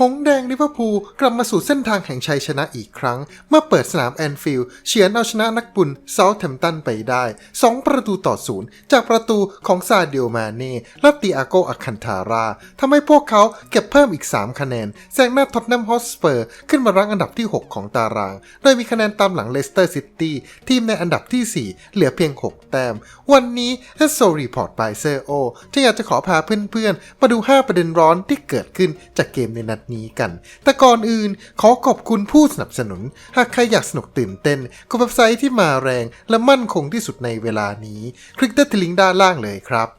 หงแดงลิเวอร์พูลกลับมาสู่เส้นทางแห่งชัยชนะอีกครั้ง เมื่อเปิดสนามแอนฟิลด์เฉือนเอาชนะนักบุญเซาท์แฮมป์ตันไปได้ 2 ประตูต่อศูนย์จากประตูของซาเดียมาเน่และติอาโกอาคันทาราทำให้พวกเขาเก็บเพิ่มอีก 3 คะแนนแซงหน้าท็อตแนมฮอสเปอร์ ขึ้นมารั้งอันดับที่ 6 ของตาราง โดยมีคะแนนตามหลังเลสเตอร์ซิตี้ทีมในอันดับที่ 4 เหลือเพียง 6 แต้ม วันนี้เอสโซรีพอร์ตบายเซอร์โอจะอยากจะขอพาเพื่อนๆมาดู 5 ประเด็นร้อนที่เกิดขึ้นจากเกมในนัดนี้กัน แต่ก่อนอื่นขอขอบคุณผู้สนับสนุน หากใครอยากสนุกตื่นเต้นกับเว็บไซต์ที่มาแรงและมั่นคงที่สุดในเวลานี้ คลิกที่ลิงก์ด้านล่างเลยครับ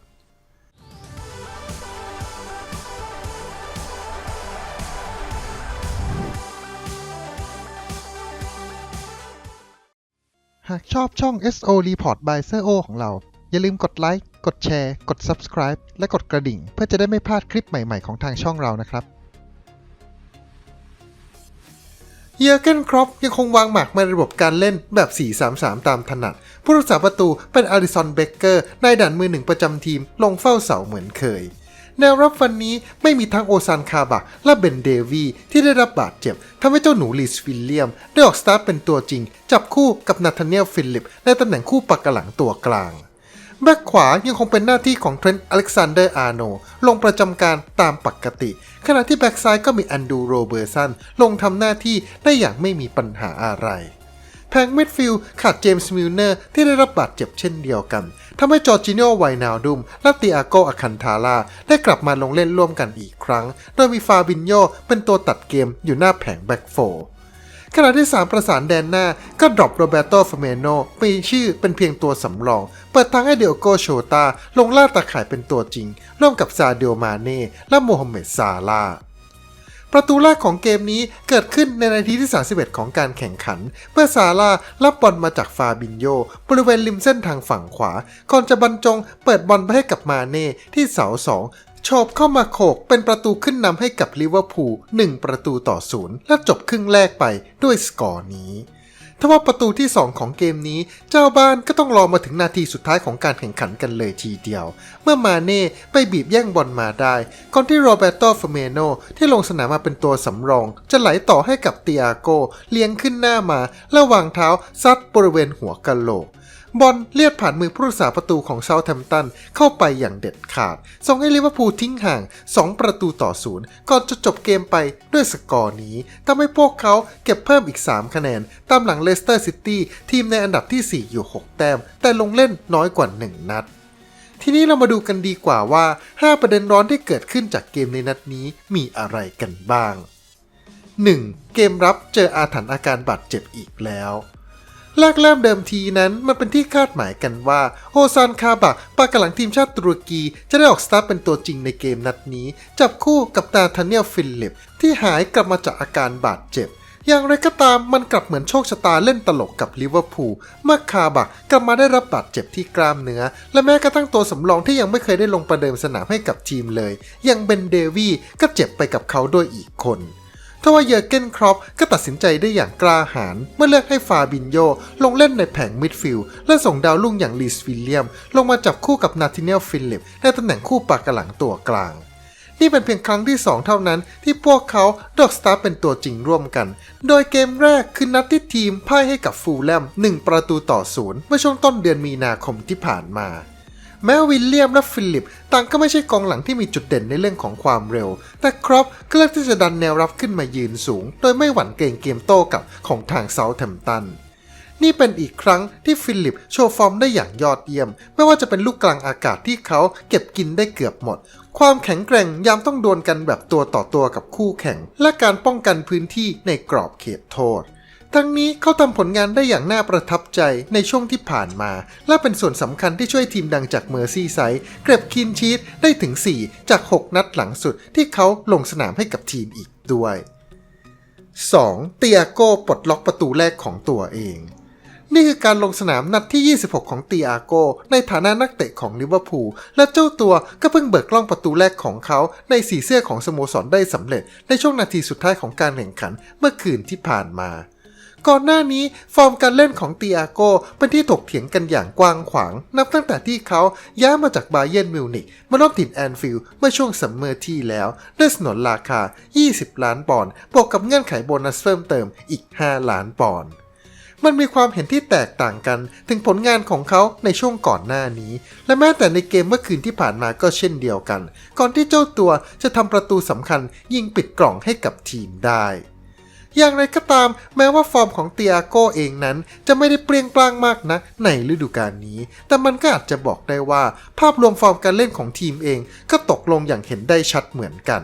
หากชอบช่อง SO Report by s e o ของเรา อย่าลืมกดไลค์ กดแชร์ กด Subscribe และกดกระดิ่ง เพื่อจะได้ไม่พลาดคลิปใหม่ ๆ ของทางช่องเรานะครับ เยอร์เกนครอปยังคงวางหมากในระบบการเล่นแบบ 4-3-3 ตามถนัด ผู้รักษาประตูเป็นอาริสันเบเกอร์นายด่านมือหนึ่งประจำทีมลงเฝ้าเสาเหมือนเคย แนวรับวันนี้ไม่มีทั้งโอซานคาบะและเบนเดวีที่ได้รับบาดเจ็บทำให้เจ้าหนูลีสฟิลเลียม ได้ออกสตาร์ทเป็นตัวจริง จับคู่กับนาธาเนียลฟิลิปในตำแหน่งคู่ปักกะหลังตัวกลาง แบ็กขวายังคงเป็นหน้าที่ของเทรนต์อเล็กซานเดอร์อาร์โนลงประจำการตามปกติ ขณะที่แบ็กซ้ายก็มีอันดูโรเบอร์สันลงทำหน้าที่ได้อย่างไม่มีปัญหาอะไรแพงมิดฟิลด์ขาดเจมส์มิลเนอร์ที่ได้รับบาดเจ็บเช่นเดียวกันทำให้จอร์จิโนไวนาวดุมและติอาโกอาคันทาราได้กลับมาลงเล่นร่วมกันอีกครั้ง โดยมีฟาบินโยเป็นตัวตัดเกมอยู่หน้าแผงแบ็กโฟร์ ขณะที่3ประสานแดนหน้าก็ดรอปโรเบโตฟเมโนมีชื่อเป็นเพียงตัวสำรอง เปิดทางให้เดโอโกโชตาลงล่าตาข่ายเป็นตัวจริง ร่วมกับซาเดียมาเน่และโมฮัมเหม็ดซาลาประตูแรกของเกมนี้เกิดขึ้นในนาทีที่ 31 ของการแข่งขัน เมื่อซาร่ารับบอลมาจากฟาบินโยบริเวณริมเส้นทางฝั่งขวา ก่อนจะบรรจงเปิดบอลไปให้กับมาเน่ที่เสาสอง โฉบเข้ามาโขกเป็นประตูขึ้นนำให้กับลิเวอร์พูล1ประตูต่อศูนย์และจบครึ่งแรกไปด้วยสกอร์นี้ทว่าประตูที่ 2 ของเกมนี้ เจ้าบ้านก็ต้องรอมาถึงนาทีสุดท้ายของการแข่งขันกันเลยทีเดียว เมื่อมาเน่ไปบีบแย่งบอลมาได้ ก่อนที่โรเบโตฟเมโนที่ลงสนามมาเป็นตัวสำรอง จะไหลต่อให้กับเตียโกเลี้ยงขึ้นหน้ามา แล้ววางเท้าซัดบริเวณหัวกะโหลก บอลเลียดผ่านมือผู้รักษาประตูของเซาท์แฮมป์ตันเข้าไปอย่างเด็ดขาด ส่งให้ลิเวอร์พูลทิ้งห่าง 2 ประตูต่อศูนย์ก่อนจะจบเกมไปด้วยสกอร์นี้ทำให้พวกเขาเก็บเพิ่มอีก 3 คะแนน ตามหลังเลสเตอร์ซิตี้ทีมในอันดับที่ 4 อยู่ 6 แต้ม แต่ลงเล่นน้อยกว่า 1 นัดทีนี้เรามาดูกันดีกว่าว่า 5 ประเด็นร้อนที่เกิดขึ้นจากเกมในนัดนี้มีอะไรกันบ้าง 1. เกมรับเจออาถรรพ์อาการบาดเจ็บอีกแล้ว แรกเริ่มเดิมทีนั้นมันเป็นที่คาดหมายกันว่าโฮซานคาบะปากหลังทีมชาติตุรกี จะได้ออกสตาร์ทเป็นตัวจริงในเกมนัดนี้ จับคู่กับตาทาเนียลฟิลลิป ที่หายกลับมาจากอาการบาดเจ็บ อย่างไรก็ตามมันกลับเหมือนโชคชะตาเล่นตลกกับลิเวอร์พูลเมื่อคาบะกกลับมาได้รับบาดเจ็บที่กล้ามเนื้อ และแม้กระทั่งตัวสำรองที่ยังไม่เคยได้ลงประเดิมสนามให้กับทีมเลย อย่างเบนเดวี่ก็เจ็บไปกับเขาด้วยอีกคน ทว่าเยอร์เกนครอปก็ตัดสินใจได้อย่างกล้าหาญเมื่อเลือกให้ฟาบินโยลงเล่นในแผงมิดฟิลด์และส่งดาวรุ่งอย่างลีสวิลเลียม ลงมาจับคู่กับนาธิเนลฟิลิปในตำแหน่งคู่ปากกระหลังตัวกลาง นี่เป็นเพียงครั้งที่ 2 เท่านั้นที่พวกเขาดอกสตาร์เป็นตัวจริงร่วมกัน โดยเกมแรกคือนัดที่ทีมพ่ายให้กับฟูลแลม1 ประตูต่อศูนย์เมื่อช่วงต้นเดือนมีนาคมที่ผ่านมา แม้วิลเลียมและฟิลิปต่างก็ไม่ใช่กองหลังที่มีจุดเด่นในเรื่องของความเร็ว แต่ครอปก็เลือกที่จะดันแนวรับขึ้นมายืนสูง โดยไม่หวั่นเกรงเกมโต้กลับของทางเซาท์แฮมป์ตันนี่เป็นอีกครั้งที่ฟิลิปโชว์ฟอร์มได้อย่างยอดเยี่ยม ไม่ว่าจะเป็นลูกกลางอากาศที่เขาเก็บกินได้เกือบหมด ความแข็งแกร่งยามต้องดวลกันแบบตัวต่อตัวกับคู่แข่ง และการป้องกันพื้นที่ในกรอบเขตโทษ ทั้งนี้เขาทำผลงานได้อย่างน่าประทับใจในช่วงที่ผ่านมา และเป็นส่วนสำคัญที่ช่วยทีมดังจากเมอร์ซี่ไซด์เก็บคินชีตได้ถึง 4 จาก 6 นัดหลังสุดที่เขาลงสนามให้กับทีมอีกด้วย 2. เตียโก้ปลดล็อกประตูแรกของตัวเอง นี่คือการลงสนามนัดที่ 26 ของเตีอาโก้ในฐานะนักเตะของลิเวอร์พูลและเจ้าตัวก็เพิ่งเบิกกล้องประตูแรกของเขาในสีเสื้อของสโมสรได้สำเร็จในช่วงนาทีสุดท้ายของการแข่งขันเมื่อคืนที่ผ่านมา ก่อนหน้านี้ฟอร์มการเล่นของตีอาโกเป็นที่ถกเถียงกันอย่างกว้างขวาง นับตั้งแต่ที่เขาย้ายมาจากบาเยิร์นมิวนิกมารอบถิ่นแอนฟิลด์เมื่อช่วงซัมเมอร์ที่แล้วด้วยสนนราคา 20 ล้านปอนด์บวกกับเงื่อนไขโบนัสเพิ่มเติมอีก 5 ล้านปอนด์มันมีความเห็นที่แตกต่างกันถึงผลงานของเขาในช่วงก่อนหน้านี้ และแม้แต่ในเกมเมื่อคืนที่ผ่านมาก็เช่นเดียวกัน ก่อนที่เจ้าตัวจะทำประตูสำคัญยิงปิดกล่องให้กับทีมได้ อย่างไรก็ตาม แม้ว่าฟอร์มของเตียโกเองนั้น จะไม่ได้เปรี้ยงปร้างมากนะในฤดูกาลนี้ แต่มันก็อาจจะบอกได้ว่า ภาพรวมฟอร์มการเล่นของทีมเอง ก็ตกลงอย่างเห็นได้ชัดเหมือนกัน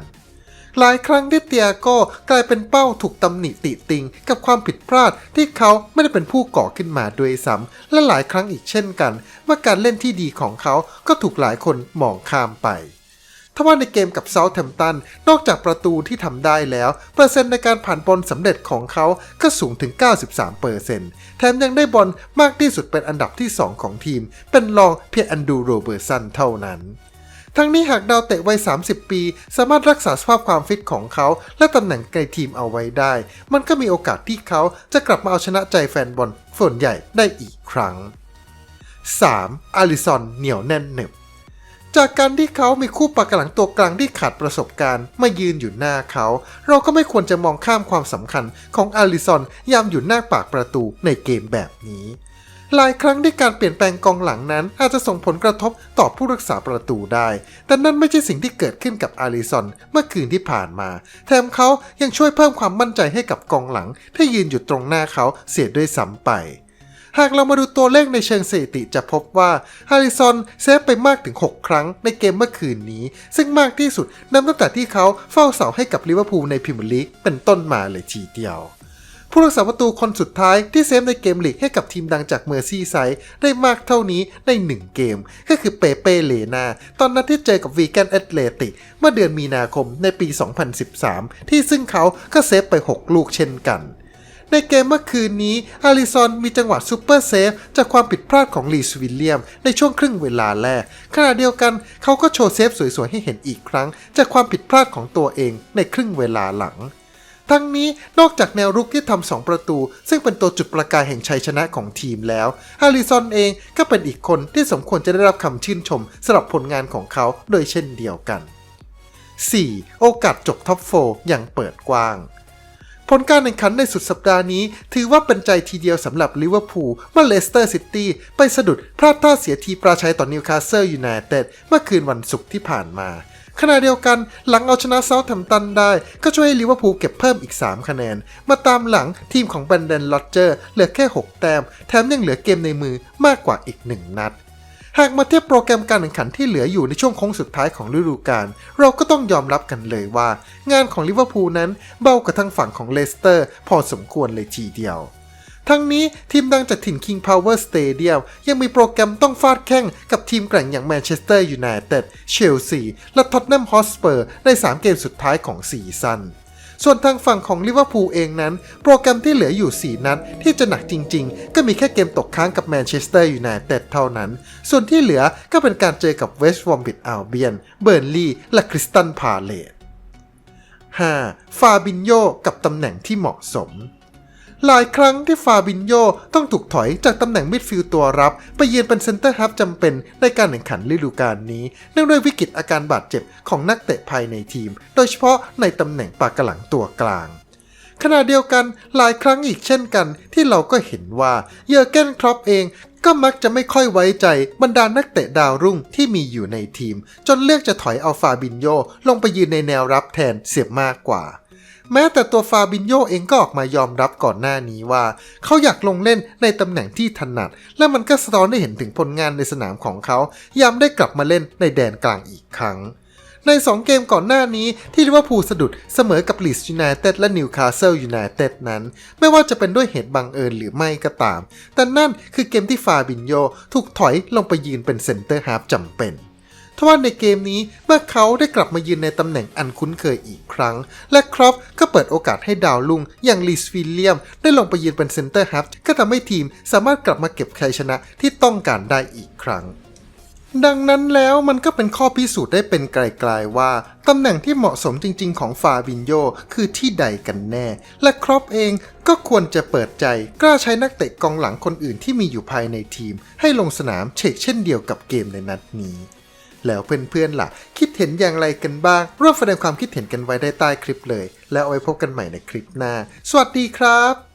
หลายครั้งที่เตียโก้กลายเป็นเป้าถูกตำหนิติติง กับความผิดพลาดที่เขาไม่ได้เป็นผู้ก่อขึ้นมาด้วยซ้ำและหลายครั้งอีกเช่นกัน ว่าการเล่นที่ดีของเขาก็ถูกหลายคนมองข้ามไป ทว่าในเกมกับเซาท์แ m มตันนอกจากประตูที่ทำได้แล้ว เปอร์เซ็นต์ในการผ่านบอลสำเร็จของเขาก็สูงถึง 93เปอร์เซ็นต์แถมยังได้บอลมากที่สุดเป็นอันดับที่ 2 ของทีม เป็นรองเพียงอันดูโรเบอร์สันเท่านั้นทั้งนี้หากดาวเตะวัย 30 ปี สามารถรักษาสภาพความฟิตของเขา และตำแหน่งในทีมเอาไว้ได้ มันก็มีโอกาสที่เขาจะกลับมาเอาชนะใจแฟนบอลส่วนใหญ่ได้อีกครั้ง 3. อาริซอนเหนียวแน่นหนึบ จากการที่เขามีคู่ปากหลังตัวกลางที่ขาดประสบการณ์มายืนอยู่หน้าเขา เราก็ไม่ควรจะมองข้ามความสำคัญของอาริซอนยามอยู่หน้าปากประตูในเกมแบบนี้ หลายครั้งที่การเปลี่ยนแปลงกองหลังนั้นอาจจะส่งผลกระทบต่อผู้รักษาประตูได้ แต่นั่นไม่ใช่สิ่งที่เกิดขึ้นกับอาริซอนเมื่อคืนที่ผ่านมา แถมเขายังช่วยเพิ่มความมั่นใจให้กับกองหลังที่ยืนอยู่ตรงหน้าเขาเสียด้วยซ้ำไป หากเรามาดูตัวเลขในเชิงสถิติจะพบว่าฮาริซอนเซฟไปมากถึง 6 ครั้งในเกมเมื่อคืนนี้ ซึ่งมากที่สุดนับตั้งแต่ที่เขาเฝ้าเสาให้กับลิเวอร์พูลในพรีเมียร์ลีกเป็นต้นมาเลยทีเดียวผู้รักษาประตูคนสุดท้ายที่เซฟในเกมลีกให้กับทีมดังจากเมอร์ซี่ไซด์ได้มากเท่านี้ใน 1 เกม ก็คือเปเป้เลนาตอนนั้นที่เจอกับวีแกนแอตเลติกเมื่อเดือนมีนาคมในปี 2013 ที่ซึ่งเขาก็เซฟไป 6 ลูกเช่นกัน ในเกมเมื่อคืนนี้อาริซอนมีจังหวะซูเปอร์เซฟจากความผิดพลาดของลีสวิลเลียม ในช่วงครึ่งเวลาแรก ขณะเดียวกันเขาก็โชว์เซฟสวยๆ ให้เห็นอีกครั้ง จากความผิดพลาดของตัวเองในครึ่งเวลาหลัง ทั้งนี้นอกจากแนวรุกที่ทำสองประตู ซึ่งเป็นตัวจุดประกายแห่งชัยชนะของทีมแล้วฮาริซอนเองก็เป็นอีกคนที่สมควรจะได้รับคำชื่นชมสำหรับผลงานของเขาโดยเช่นเดียวกัน 4. โอกาสจบท็อปโฟอย่างเปิดกว้าง ลการแข่งขันในสุดสัปดาห์นี้ ถือว่าเป็นใจทีเดียวสำหรับลิเวอร์พูลเมื่อเลสเตอร์ซิตี้ไปสะดุดพลาดท่าเสียทีปราชัยต่อนิวคาสเซิลยูไนเต็ดเมื่อคืนวันศุกร์ที่ผ่านมาขณะเดียวกันหลังเอาชนะเซาท์แฮมป์ตันได้ ก็ช่วยให้ลิเวอร์พูลเก็บเพิ่มอีก 3 คะแนน มาตามหลังทีมของแบนเดนลอดเจอร์เหลือแค่ 6 แต้ม แถมยังเหลือเกมในมือมากกว่าอีก 1 นัด หากมาเทียบโปรแกรมการแข่งขันที่เหลืออยู่ในช่วงโค้งสุดท้ายของฤดูกาลเราก็ต้องยอมรับกันเลยว่า งานของลิเวอร์พูลนั้นเบากว่าทางฝั่งของเลสเตอร์ พอสมควรเลยทีเดียว ทั้งนี้ทีมดังจากถิ่น King Power Stadium ยังมีโปรแกรมต้องฟาดแข่งกับทีมแกร่งอย่างแมนเชสเตอร์ยูไนเต็ดเชลซีและท็อตแนมฮอสเปอร์ใน 3 เกมสุดท้ายของซีซั่น ส่วนทางฝั่งของลิเวอร์พูลเองนั้น โปรแกรมที่เหลืออยู่ 4 นัด ที่จะหนักจริง ๆ ก็มีแค่เกมตกค้างกับแมนเชสเตอร์อยู่ในเต็ดเท่านั้น ส่วนที่เหลือก็เป็นการเจอกับเวสต์วอมบิดอัลเบียน เบิร์นลีย์และคริสตันพาเลต 5. ฟาบินโยกับตำแหน่งที่เหมาะสม หลายครั้งที่ฟาบินโยต้องถูกถอยจากตำแหน่งมิดฟิลด์ตัวรับ ไปยืนเป็นเซนเตอร์ฮับจำเป็นในการแข่งขันฤดูกาลนี้ เนื่องด้วยวิกฤตอาการบาดเจ็บของนักเตะภายในทีม โดยเฉพาะในตำแหน่งปากกระหลังตัวกลางขณะเดียวกันหลายครั้งอีกเช่นกันที่เราก็เห็นว่าเยอร์เกนครอปเองก็มักจะไม่ค่อยไว้ใจบรรดานักเตะดาวรุ่งที่มีอยู่ในทีม จนเลือกจะถอยเอาฟาบินโยลงไปยืนในแนวรับแทนเสียมากกว่า แม้แต่ตัวฟาบินโยเองก็ออกมายอมรับก่อนหน้านี้ว่า เขาอยากลงเล่นในตำแหน่งที่ถนัด และมันก็สะท้อนให้เห็นถึงผลงานในสนามของเขายามได้กลับมาเล่นในแดนกลางอีกครั้ง ใน 2 เกมก่อนหน้านี้ที่ลิเวอร์พูลสะดุดเสมอกับลีสยูไนเต็ดและนิวคาสเซิลยูไนเต็ดนั้น ไม่ว่าจะเป็นด้วยเหตุบังเอิญหรือไม่ก็ตาม แต่นั่นคือเกมที่ฟาบินโยถูกถอยลงไปยืนเป็นเซนเตอร์ฮาร์ฟจำเป็น ทว่าในเกมนี้เมื่อเขาได้กลับมายืนในตำแหน่งอันคุ้นเคยอีกครั้ง และครอปก็เปิดโอกาสให้ดาวลุงอย่างลีสวิลเลียม ได้ลงไปยืนเป็นเซนเตอร์ฮับก็ทำให้ทีมสามารถกลับมาเก็บชัยชนะที่ต้องการได้อีกครั้งดังนั้นแล้วมันก็เป็นข้อพิสูจน์ได้เป็นไกลๆว่า ตำแหน่งที่เหมาะสมจริงๆของฟาบินโยคือที่ใดกันแน่ และครอปเองก็ควรจะเปิดใจ กล้าใช้นักเตะกองหลังคนอื่นที่มีอยู่ภายในทีม ให้ลงสนามเชกเช่นเดียวกับเกมในนัดนี้ แล้วเพื่อนๆล่ะ คิดเห็นอย่างไรกันบ้าง ร่วมแสดงความคิดเห็นกันไว้ได้ใต้คลิปเลย แล้วเอาไว้พบกันใหม่ในคลิปหน้า สวัสดีครับ